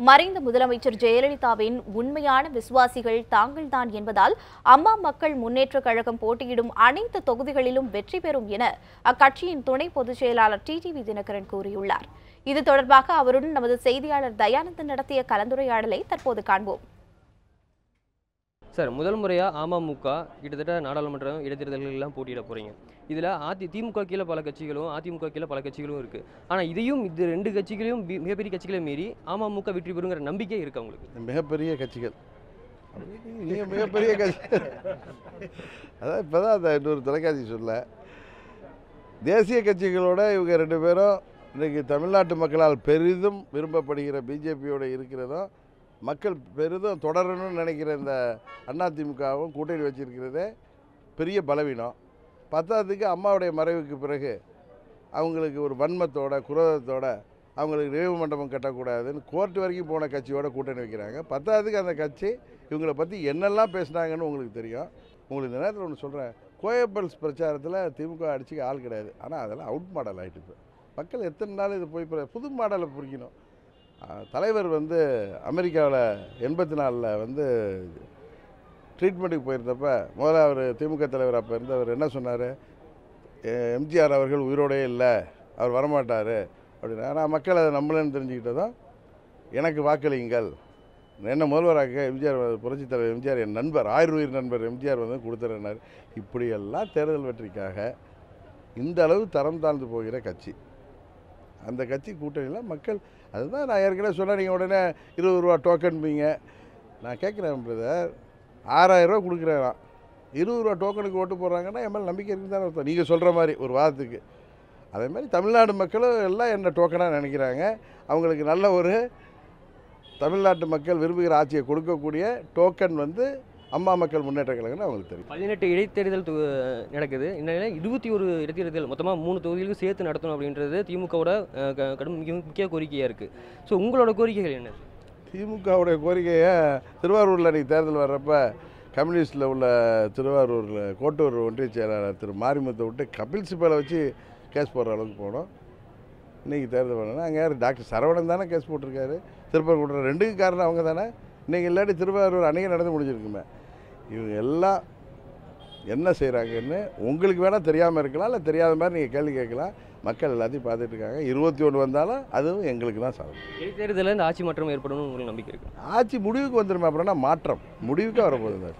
மறைந்த முதலமைச்சர் ஜெயலலிதாவின் உண்மையான விசுவாசிகள் தாங்கள்தான் என்பதால் அம்மா மக்கள் முன்னேற்றக் கழகம் போட்டியிடும் அனைத்து தொகுதிகளிலும் வெற்றி பெறும் என அக்கட்சியின் துணை பொதுச் செயலாளர் டிடிவி தினகரன் கூறியுள்ளார். இது தொடர்பாக அவருடன் நமது செய்தியாளர் தயானந்தன் நடத்திய கலந்துரையாடலை தற்போது காண்போம். சார் முதல் முறையாக அமமுக கிட்டத்தட்ட நாடாளுமன்றம் இடைத்தேர்தல்கள்லாம் போட்டியிட போகிறீங்க இதில் அதி திமுக கீழே பல கட்சிகளும் அதிமுக கீழே பல கட்சிகளும் இருக்குது ஆனால் இதையும் இது ரெண்டு கட்சிகளையும் மிகப்பெரிய கட்சிகளை மீறி அமமுக வெற்றி பெறுங்கிற நம்பிக்கை இருக்கு அவங்களுக்கு மிகப்பெரிய கட்சிகள். நீங்கள் மிகப்பெரிய கட்சி. அதான் இப்போ தான் அந்த இன்னொரு தொலைக்காட்சி சொல்ல. தேசிய கட்சிகளோட இவங்க ரெண்டு பேரும் இன்றைக்கி தமிழ்நாட்டு மக்களால் பெரிதும் விரும்பப்படுகிற பிஜேபியோட இருக்கிறதும் மக்கள் பெரிதும் தொடரணும்னு நினைக்கிற இந்த அதிமுகவும் கூட்டணி வச்சிருக்கிறதே பெரிய பலவீனம். பத்தாவதுக்கு அம்மாவுடைய மறைவுக்கு பிறகு அவங்களுக்கு ஒரு வன்மத்தோட குரோதத்தோட அவங்களுக்கு நினைவு மண்டபம் கட்டக்கூடாதுன்னு கோர்ட் வரைக்கும் போன கட்சியோட கூட்டணி வைக்கிறாங்க. பத்தாவதுக்கு அந்த கட்சி இவங்களை பற்றி என்னெல்லாம் பேசுனாங்கன்னு உங்களுக்கு தெரியும். உங்களுக்கு இந்த நேரத்தில் ஒன்று சொல்கிறேன் கோயப்பல்ஸ் பிரச்சாரத்தில் திமுக அடிச்சுக்க ஆள் கிடையாது. ஆனால் அதெல்லாம் அவுட் மாடல் ஆகிட்டு இப்போ மக்கள் எத்தனை நாள் இது போய் புது மாடலை புரிக்கணும்? தலைவர் வந்து அமெரிக்காவில் எண்பத்தி நாலில் வந்து ட்ரீட்மெண்ட்டுக்கு போயிருந்தப்ப முதல்ல அவர் திமுக தலைவர் அப்போ இருந்து அவர் என்ன சொன்னார்? எம்ஜிஆர் அவர்கள் உயிரோடே இல்லை அவர் வரமாட்டார் அப்படின்னு. ஆனால் மக்கள் அதை நம்மளேன்னு தெரிஞ்சுக்கிட்டதும் எனக்கு வாக்களியுங்கள். என்ன முதல்வராக எம்ஜிஆர் புரட்சி தலைவர் எம்ஜிஆர் என் நண்பர் ஆயுர் உயிர் நண்பர் எம்ஜிஆர் வந்து கொடுத்துறனார் இப்படியெல்லாம் தேர்தல் வெற்றிக்காக இந்த அளவு தரம் தாழ்ந்து போகிற கட்சி. அந்த கட்சி கூட்டணியில் மக்கள் அதுதான் நான் ஏற்கனவே சொன்னேன் நீங்கள் உடனே இருபது ரூபா டோக்கன் பீங்க. நான் கேட்குறேன் பிரதர் ஆறாயிரம் ரூபா கொடுக்குறேன் நான். இருபது ரூபா டோக்கனுக்கு ஓட்டு போடுறாங்கன்னா என் மேலே நம்பிக்கை இருக்குன்னு தானே அர்த்தம். நீங்கள் சொல்கிற மாதிரி ஒரு வாரத்துக்கு. அதே மாதிரி தமிழ்நாடு மக்களும் எல்லாம் என்ன டோக்கனாக நினைக்கிறாங்க அவங்களுக்கு நல்ல ஒரு தமிழ்நாட்டு மக்கள் விரும்புகிற ஆட்சியை கொடுக்கக்கூடிய டோக்கன் வந்து அம்மா மக்கள் முன்னேற்ற கழகம்னு அவங்களுக்கு தெரியும். பதினெட்டு இடைத்தேர்தல் நடக்குது. இந்த நிலையில் இருபத்தி ஒரு இடைத்தேர்தல் மொத்தமாக மூணு தொகுதிகளுக்கு சேர்த்து நடத்தணும் அப்படின்றது திமுகவோட கடும் முக்கிய கோரிக்கையாக இருக்குது ஸோ உங்களோட கோரிக்கைகள் என்ன? திமுகவுடைய கோரிக்கையை திருவாரூரில் அன்றைக்கி தேர்தல் வர்றப்ப கம்யூனிஸ்டில் உள்ள திருவாரூரில் கோட்டூர் ஒன்றிய செயலாளர் திரு மாரிமுத்தை விட்டு கபில் சிபலை வச்சு கேஸ் போடுற அளவுக்கு போனோம். இன்றைக்கி தேர்தல் பண்ணணும் அங்கே யார்? டாக்டர் சரவணன் தானே கேஸ் போட்டிருக்காரு. திருப்பரங்குன்றம் ரெண்டுக்கும் காரணம் அவங்க தானே. இன்றைக்கி இல்லாட்டி திருவாரூர் அன்றைக்கி நடந்து முடிஞ்சிருக்குமே. இவங்க எல்லாம் என்ன செய்கிறாங்கன்னு உங்களுக்கு வேணால் தெரியாமல் இருக்கலாம் இல்லை தெரியாத மாதிரி நீங்கள் கேள்வி கேட்கலாம். மக்கள் எல்லாத்தையும் பார்த்துட்டு இருக்காங்க. இருபத்தி ஒன்று வந்தாலும் அதுவும் எங்களுக்கு தான் சாதம் இடைத்தேர்தலில் இந்த ஆட்சி மாற்றம் ஏற்படணும்னு உங்களுக்கு நம்பிக்கை இருக்குது ஆட்சி முடிவுக்கு வந்துருமே அப்புறம்னா மாற்றம். முடிவுக்கு வரப்போகுது